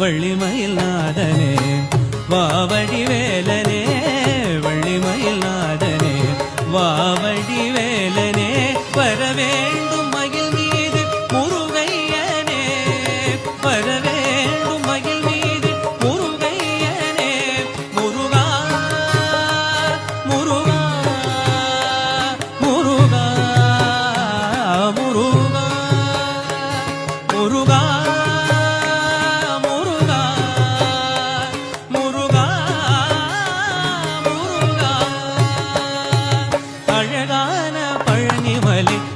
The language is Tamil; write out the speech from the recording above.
வள்ளிமயில் நாதனே வாவடி வேலனே ali